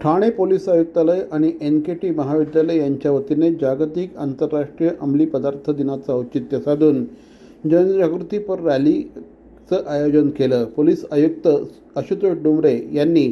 Thane police आयुक्तालय आणि N के T महाविद्यालय यांच्या वतीने जागतिक आंतरराष्ट्रीय अंमली पदार्थ दिनाचं औचित्य साधून जनजागृतीपर रॅलीचं आयोजन केलं. पोलीस आयुक्त आशुतोष डुमरे यांनी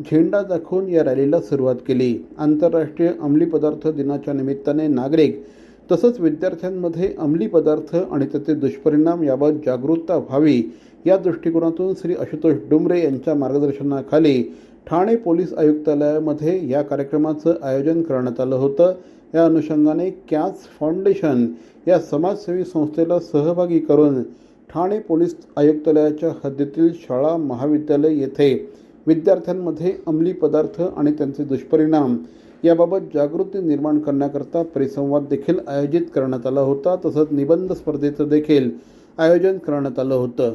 झेंडा दाखवून या रॅलीला सुरुवात केली. आंतरराष्ट्रीय अंमली पदार्थ दिनाच्या निमित्ताने नागरिक तसंच विद्यार्थ्यांमध्ये अंमली पदार्थ आणि त्याचे दुष्परिणाम याबाबत जागरूकता व्हावी या दृष्टिकोनातून श्री आशुतोष डुमरे यांच्या मार्गदर्शनाखाली ठाणे पोलीस आयुक्तालयामध्ये या कार्यक्रमाचं आयोजन करण्यात आलं होतं. या अनुषंगाने कॅच फाउंडेशन या समाजसेवी संस्थेला सहभागी करून ठाणे पोलीस आयुक्तालयाच्या हद्दीतील शाळा महाविद्यालय येथे विद्यार्थ्यांमध्ये अंमली पदार्थ आणि त्यांचे दुष्परिणाम याबाबत जागृती निर्माण करण्याकरता परिसंवाद देखील आयोजित करण्यात आला होता. तसंच निबंध स्पर्धेचं देखील आयोजन करण्यात आलं होतं.